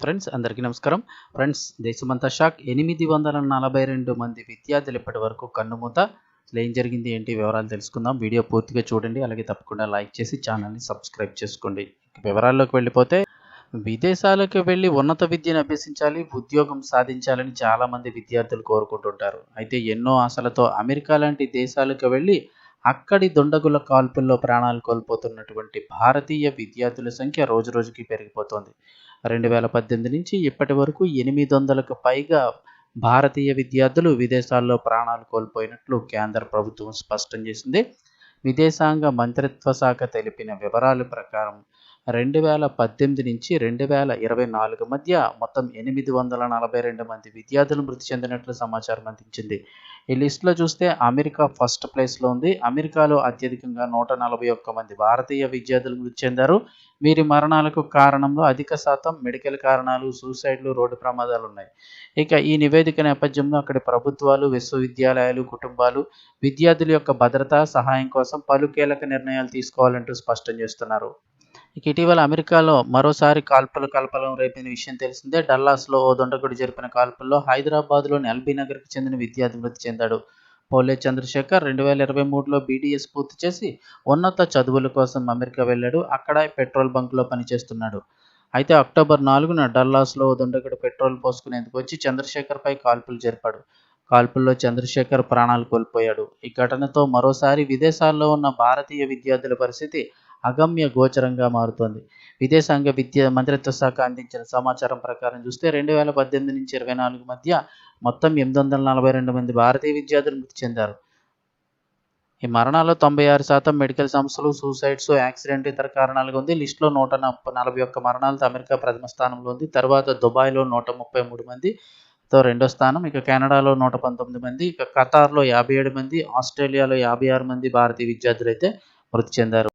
Friends అందరికీ నమస్కారం. Friends దేశమంతా షాక్. ఎనిమిది వందల నలభై రెండు మంది విద్యార్థులు ఇప్పటి వరకు కన్నుమూత అసలు ఏం జరిగింది ఏంటి వివరాలు తెలుసుకుందాం. వీడియో పూర్తిగా చూడండి. అలాగే తప్పకుండా లైక్ చేసి ఛానల్ని సబ్స్క్రైబ్ చేసుకోండి. వివరాల్లోకి వెళ్ళిపోతే విదేశాలకు వెళ్ళి ఉన్నత విద్యను అభ్యసించాలి ఉద్యోగం సాధించాలని చాలామంది విద్యార్థులు కోరుకుంటుంటారు. అయితే ఎన్నో ఆశలతో అమెరికా లాంటి దేశాలకు వెళ్ళి అక్కడి దుండగుల కాల్పుల్లో ప్రాణాలు కోల్పోతున్నటువంటి భారతీయ విద్యార్థుల సంఖ్య రోజురోజుకి పెరిగిపోతోంది. రెండు వేల పద్దెనిమిది నుంచి ఇప్పటి వరకు ఎనిమిది వందలకు పైగా భారతీయ విద్యార్థులు విదేశాల్లో ప్రాణాలు కోల్పోయినట్లు కేంద్ర ప్రభుత్వం స్పష్టం చేసింది. విదేశాంగ మంత్రిత్వ శాఖ తెలిపిన వివరాల ప్రకారం రెండు వేల పద్దెనిమిది నుంచి రెండు వేల ఇరవై నాలుగు మధ్య మొత్తం ఎనిమిది వందల నలభై రెండు మంది విద్యార్థులు మృతి చెందినట్లు సమాచారం అందించింది. ఈ లిస్టులో చూస్తే అమెరికా ఫస్ట్ ప్లేస్లో ఉంది. అమెరికాలో అత్యధికంగా నూట నలభై ఒక్క మంది భారతీయ విద్యార్థులు మృతి చెందారు. వీరి మరణాలకు కారణంలో అధిక శాతం మెడికల్ కారణాలు సూసైడ్లు రోడ్డు ప్రమాదాలు ఉన్నాయి. ఇక ఈ నివేదిక నేపథ్యంలో అక్కడి ప్రభుత్వాలు విశ్వవిద్యాలయాలు కుటుంబాలు విద్యార్థుల యొక్క భద్రత సహాయం కోసం పలు కీలక నిర్ణయాలు తీసుకోవాలంటూ స్పష్టం చేస్తున్నారు. ఇక ఇటీవల అమెరికాలో మరోసారి కాల్పుల కలపలం రేపిన విషయం తెలిసిందే. డల్లాస్లో ఓ దుండగుడు జరిపిన కాల్పుల్లో హైదరాబాద్లోని ఎల్బీ నగర్కి చెందిన విద్యార్థి మృతి చెందాడు. పోలే చంద్రశేఖర్ రెండు వేల ఇరవై మూడులో బీడీఎస్ పూర్తి చేసి ఉన్నత చదువుల కోసం అమెరికా వెళ్ళాడు. అక్కడ పెట్రోల్ బంక్లో పనిచేస్తున్నాడు. అయితే అక్టోబర్ నాలుగున డల్లాస్లో ఓ దుండగుడు పెట్రోల్ పోసుకునేందుకు వచ్చి చంద్రశేఖర్పై కాల్పులు జరిపాడు. కాల్పుల్లో చంద్రశేఖర్ ప్రాణాలు కోల్పోయాడు. ఈ ఘటనతో మరోసారి విదేశాల్లో ఉన్న భారతీయ విద్యార్థుల పరిస్థితి అగమ్య గోచరంగా మారుతోంది. విదేశాంగ విద్య మంత్రిత్వ శాఖ అందించిన సమాచారం ప్రకారం చూస్తే రెండు వేల పద్దెనిమిది నుంచి ఇరవై నాలుగు మధ్య మొత్తం ఎనిమిది వందల నలభై రెండు మంది భారతీయ విద్యార్థులు మృతి చెందారు. ఈ మరణాల్లో తొంభై ఆరు శాతం మెడికల్ సంస్థలు సూసైడ్స్ యాక్సిడెంట్ ఇతర కారణాలుగా ఉంది. లిస్టులో నూట నలభై ఒక్క మరణాలతో అమెరికా ప్రథమ స్థానంలో ఉంది. తర్వాత దుబాయ్లో నూట ముప్పై మూడు మంది తో రెండో స్థానం. ఇక కెనడాలో నూట పంతొమ్మిది మంది ఇక ఖతార్లో యాభై ఏడు మంది ఆస్ట్రేలియాలో యాభై ఆరు మంది భారతీయ విద్యార్థులు అయితే మృతి చెందారు.